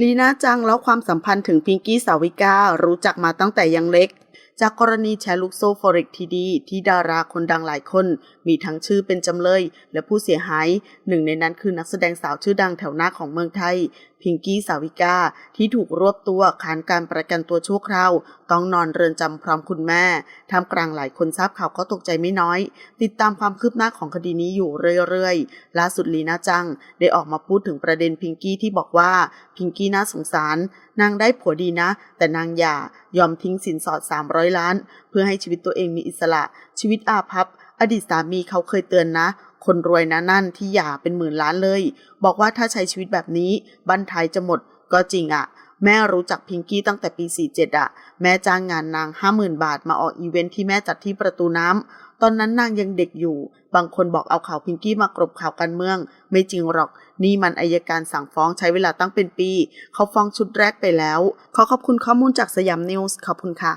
ลีน่าจังแล้วความสัมพันธ์ถึงพิงกี้สาวิการู้จักมาตั้งแต่ยังเล็ก จากกรณีแชร์ลูกโซ่ฟอเร็กทีดี ที่ดาราคนดังหลายคน มีทั้งชื่อเป็นจำเลย และผู้เสียหาย หนึ่งในนั้นคือนักแสดงสาวชื่อดังแถวหน้าของเมืองไทย พิงกี้สาวิกา ที่ถูกรวบตัวขานการประกันตัวชั่วคราว ต้องนอนเรือนจำพร้อมคุณแม่ท่ามกลางหลายคนทราบข่าวก็ตกใจไม่น้อย ติดตามความคืบหน้าของคดีนี้อยู่เรื่อยๆล่าสุดลีน่าจัง ได้ออกมาพูดถึงประเด็นพิงกี้ที่บอกว่าพิงกี้น่าสงสาร นางได้ผัวดีนะ แต่นางหย่า ยอมทิ้งสินสอด 300 ล้าน เพื่อให้ชีวิตตัวเองมีอิสระ ชีวิตอาภัพอดีตสามีเขาเคยเตือนนะ คนรวยนะนั่นที่หย่าเป็นหมื่นล้านเลย บอกว่าถ้าใช้ชีวิตแบบนี้บ้านไทยจะหมดก็จริงอะ แม่รู้จักพิงกี้ตั้งแต่ปี 47อะแม่จ้างงานนาง 50,000 บาทมาออกอีเวนท์ที่แม่จัดที่ประตูน้ำ ตอนนั้นนางยังเด็กอยู่ บางคนบอกเอาข่าวพิงกี้มากรบข่าวการเมือง ไม่จริงหรอก นี่มันอายการสั่งฟ้องใช้เวลาตั้งเป็นปี เขาฟ้องชุดแรกไปแล้ว ขอขอบคุณข้อมูลจากสยามนิวส์ขอบคุณค่ะ